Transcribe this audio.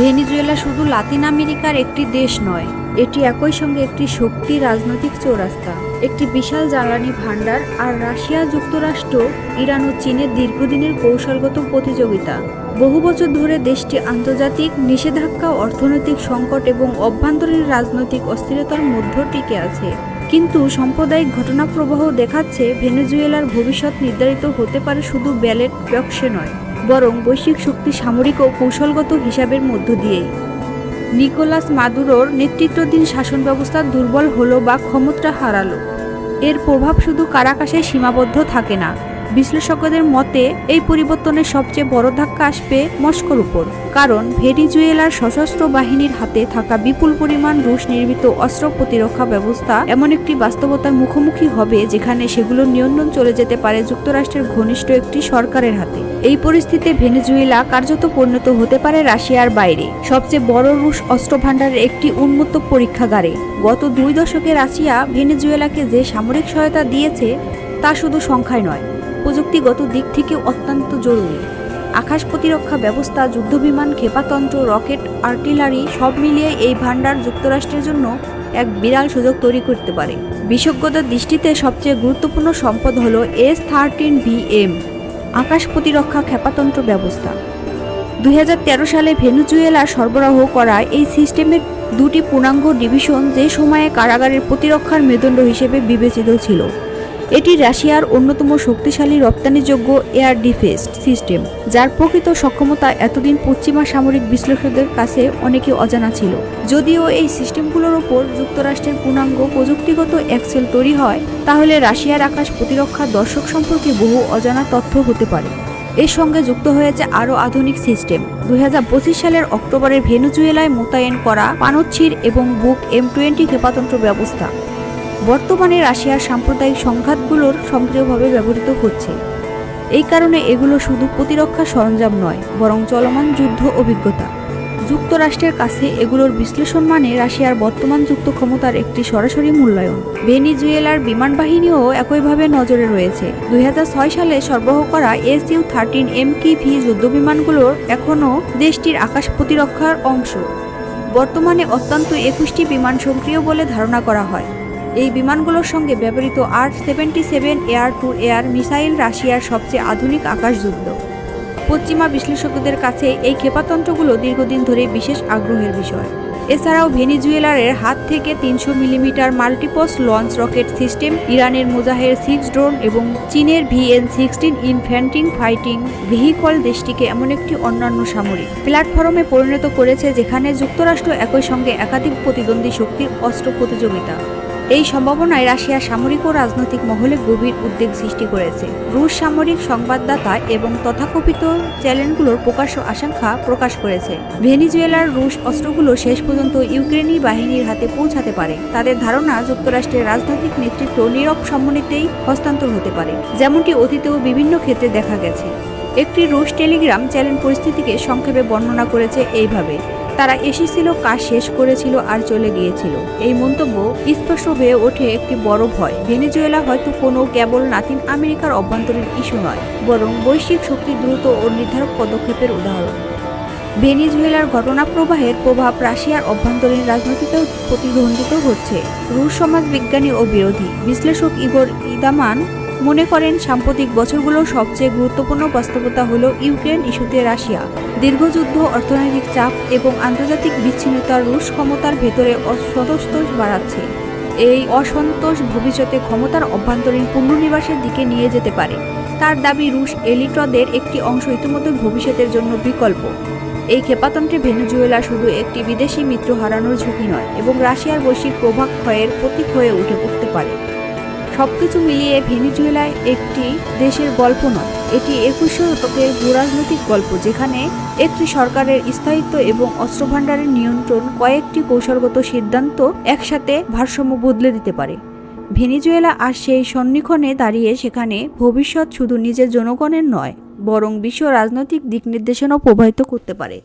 Venezuela শুধু লাতিন আমেরিকার একটি দেশ নয়, এটি একই সঙ্গে একটি শক্তি রাজনৈতিক চৌরাস্তা। একটি বিশাল জ্বালানি ভাণ্ডার আর রাশিয়া যুক্তরাষ্ট্র, ইরান ও চীনের দীর্ঘদিনের কৌশলগত প্রতিযোগিতা। বহু বছর ধরে দেশটি আন্তর্জাতিক নিষেধাজ্ঞা, অর্থনৈতিক সংকট এবং অভ্যন্তরীণ রাজনৈতিক অস্থিরতার মধ্য টিকে আছে। কিন্তু সাম্প্রদায়িক ঘটনাপ্রবাহ দেখাচ্ছে ভেনেজুয়েলার ভবিষ্যৎ নির্ধারিত হতে পারে শুধু ব্যালেট বক্সে নয়। বরং বৈশ্বিক শক্তি সামরিক ও কৌশলগত হিসাবের মধ্য দিয়েই। নিকোলাস মাদুরোর নেতৃত্বাধীন শাসন ব্যবস্থা দুর্বল হলো বা ক্ষমতা হারালো। এর প্রভাব শুধু কারাকাশে সীমাবদ্ধ থাকে না বিশ্লেষকদের মতে, এই পরিবর্তনের সবচেয়ে বড় ধাক্কা আসবে মস্কোর উপর। কারণ, ভেনিজুয়েলার সশস্ত্র বাহিনীর হাতে থাকা বিপুল পরিমাণ রুশ নির্মিত অস্ত্র প্রতিরক্ষা ব্যবস্থা এমন একটি বাস্তবতার মুখোমুখি হবে, যেখানে সেগুলোর নিয়ন্ত্রণ চলে যেতে পারে যুক্তরাষ্ট্রের ঘনিষ্ঠ একটি সরকারের হাতে। এই পরিস্থিতিতে ভেনেজুয়েলা কার্যত পরিণত হতে পারে রাশিয়ার বাইরে। সবচেয়ে বড় রুশ অস্ত্র ভাণ্ডারের একটি উন্মুক্ত পরীক্ষাগারে। গত দুই দশকে রাশিয়া ভেনেজুয়েলাকে যে সামরিক সহায়তা দিয়েছে, তা শুধু সংখ্যায় নয় প্রযুক্তিগত দিক থেকে অত্যন্ত জরুরি। আকাশ প্রতিরক্ষা ব্যবস্থা, যুদ্ধবিমান ক্ষেপাতন্ত্র রকেট, আর্টিলারি সব মিলিয়ে এই ভাণ্ডার যুক্তরাষ্ট্রের জন্য এক বিরাল সুযোগ তৈরি করতে পারে। বিশেষজ্ঞদের দৃষ্টিতে সবচেয়ে গুরুত্বপূর্ণ সম্পদ হল এস থার্টিন ভিএম আকাশ প্রতিরক্ষা ক্ষেপাতন্ত্র ব্যবস্থা। দু হাজার তেরো সালে ভেনুজুয়েলা সরবরাহ করা এই সিস্টেমের দুটি পূর্ণাঙ্গ ডিভিশন যে সময়ে কারাগারের প্রতিরক্ষার মেদণ্ড হিসেবে বিবেচিত ছিল। এটি রাশিয়ার অন্যতম শক্তিশালী, রপ্তানিযোগ্য এয়ার ডিফেন্স সিস্টেম, যার প্রকৃত সক্ষমতা এতদিন পশ্চিমা সামরিক বিশ্লেষকদের কাছে অনেকে অজানা ছিল। যদিও এই সিস্টেমগুলোর ওপর যুক্তরাষ্ট্রের পূর্ণাঙ্গ প্রযুক্তিগত অ্যাক্সেল তৈরি হয়, তাহলে রাশিয়ার আকাশ প্রতিরক্ষা দর্শক সম্পর্কে বহু অজানা তথ্য হতে পারে। এর সঙ্গে যুক্ত হয়েছে আরও আধুনিক সিস্টেম। দু হাজার পঁচিশ সালের অক্টোবরে ভেনুজুয়েলায় মোতায়েন করা পানোচ্ছির এবং বুক এম টোয়েন্টি ক্ষেপাতন্ত্র ব্যবস্থা। বর্তমানে রাশিয়ার সাম্প্রদায়িক সংঘাতগুলোর সক্রিয়ভাবে ব্যবহৃত হচ্ছে। এই কারণে এগুলো শুধু প্রতিরক্ষা সরঞ্জাম নয়, বরং চলমান যুদ্ধ অভিজ্ঞতা। যুক্তরাষ্ট্রের কাছে এগুলোর বিশ্লেষণ মানে রাশিয়ার বর্তমান যুক্ত ক্ষমতার একটি সরাসরি মূল্যায়ন। ভেনিজুয়েলার বিমান বাহিনীও একইভাবে নজরে রয়েছে। দুই হাজার ছয় সালে সরবরাহ করা S U thirteen M K V যুদ্ধবিমানগুলোর এখনও দেশটির আকাশ প্রতিরক্ষার অংশ। বর্তমানে অত্যন্ত একুশটি বিমান সক্রিয় বলে ধারণা করা হয়। এই বিমানগুলোর সঙ্গে ব্যবহৃত আর seventy seven air to air missile রাশিয়ার সবচেয়ে আধুনিক আকাশযুদ্ধ। পশ্চিমা বিশ্লেষকদের কাছে এই ক্ষেপাতন্ত্রগুলো দীর্ঘদিন ধরে বিশেষ আগ্রহের বিষয়। এছাড়াও ভেনিজুয়েলারের হাত থেকে তিনশো millimetre multiple launch rocket system, ইরানের মুজাহের সিক্স ড্রোন এবং চীনের VN sixteen infantry fighting vehicle দেশটিকে এমন একটি অন্যান্য সামরিক প্ল্যাটফর্মে পরিণত করেছে যেখানে যুক্তরাষ্ট্র একই সঙ্গে একাধিক প্রতিদ্বন্দ্বী শক্তির অস্ত্র প্রতিযোগিতা। এই সম্ভাবনায় রাশিয়ার সামরিক ও রাজনৈতিক মহলে গভীর উদ্বেগ সৃষ্টি করেছে। রুশ সামরিক সংবাদদাতা এবং তথাকথিত চ্যানেলগুলোর প্রকাশ্য আশঙ্কা প্রকাশ করেছে। ভেনিজুয়েলার রুশ অস্ত্রগুলো শেষ পর্যন্ত ইউক্রেনি বাহিনীর হাতে পৌঁছাতে পারে। তাদের ধারণা, যুক্তরাষ্ট্রের রাজনৈতিক নেতৃত্ব নীরব সম্মানিতেই হস্তান্তর হতে পারে, যেমনটি অতীতেও বিভিন্ন ক্ষেত্রে দেখা গেছে। একটি রুশ টেলিগ্রাম চ্যানেল পরিস্থিতিকে সংক্ষেপে বর্ণনা করেছে এইভাবে। তারা এসেছিল, কাজ শেষ করেছিল আর চলে গিয়েছিল। এই মন্তব্য স্পষ্ট হয়ে ওঠে একটি বড় ভয়। ভেনেজুয়েলা হয়তো কোনো কেবল লাতিন আমেরিকার অভ্যন্তরীণ ইস্যু নয়, বরং বৈশ্বিক শক্তি দ্রুত ও নির্ধারক পদক্ষেপের উদাহরণ। ভেনিজুয়েলার ঘটনা প্রবাহের প্রভাব রাশিয়ার অভ্যন্তরীণ রাজনীতিতেও প্রতিদ্বন্দ্বিত হচ্ছে। রুশ সমাজ বিজ্ঞানী ও বিরোধী বিশ্লেষক ইগোর ইদামান মনে করেন, সাম্প্রতিক বছরগুলোর সবচেয়ে গুরুত্বপূর্ণ বাস্তবতা হল ইউক্রেন ইস্যুতে রাশিয়া। দীর্ঘযুদ্ধ অর্থনৈতিক চাপ এবং আন্তর্জাতিক বিচ্ছিন্নতা রুশ ক্ষমতার ভেতরে অসন্তোষ বাড়াচ্ছে। এই অসন্তোষ ভবিষ্যতে ক্ষমতার অভ্যন্তরীণ পুনর্নিবাসের দিকে নিয়ে যেতে পারে। তার দাবি, রুশ এলিটদের একটি অংশ ইতিমধ্যে ভবিষ্যতের জন্য বিকল্প। এই ক্ষেপাতন্ত্রে ভেনেজুয়েলা শুধু একটি বিদেশি মিত্র হারানোর ঝুঁকি নয়, এবং রাশিয়ার বৈশ্বিক প্রভাব ক্ষয়ের প্রতীক হয়ে উঠে উঠতে পারে। সবকিছু মিলিয়ে ভেনিজুয়েলা একটি দেশের গল্প নয়, এটি একুশ শতকের ভূরাজনৈতিক গল্প, যেখানে একটি সরকারের স্থায়িত্ব এবং অস্ত্রভাণ্ডারের নিয়ন্ত্রণ কয়েকটি কৌশলগত সিদ্ধান্ত একসাথে ভারসাম্য বদলে দিতে পারে। ভেনিজুয়েলা আর সেই সন্নিক্ষণে দাঁড়িয়ে সেখানে ভবিষ্যৎ শুধু নিজের জনগণের নয়, বরং বিশ্ব রাজনৈতিক দিক নির্দেশনাও প্রভাবিত করতে পারে।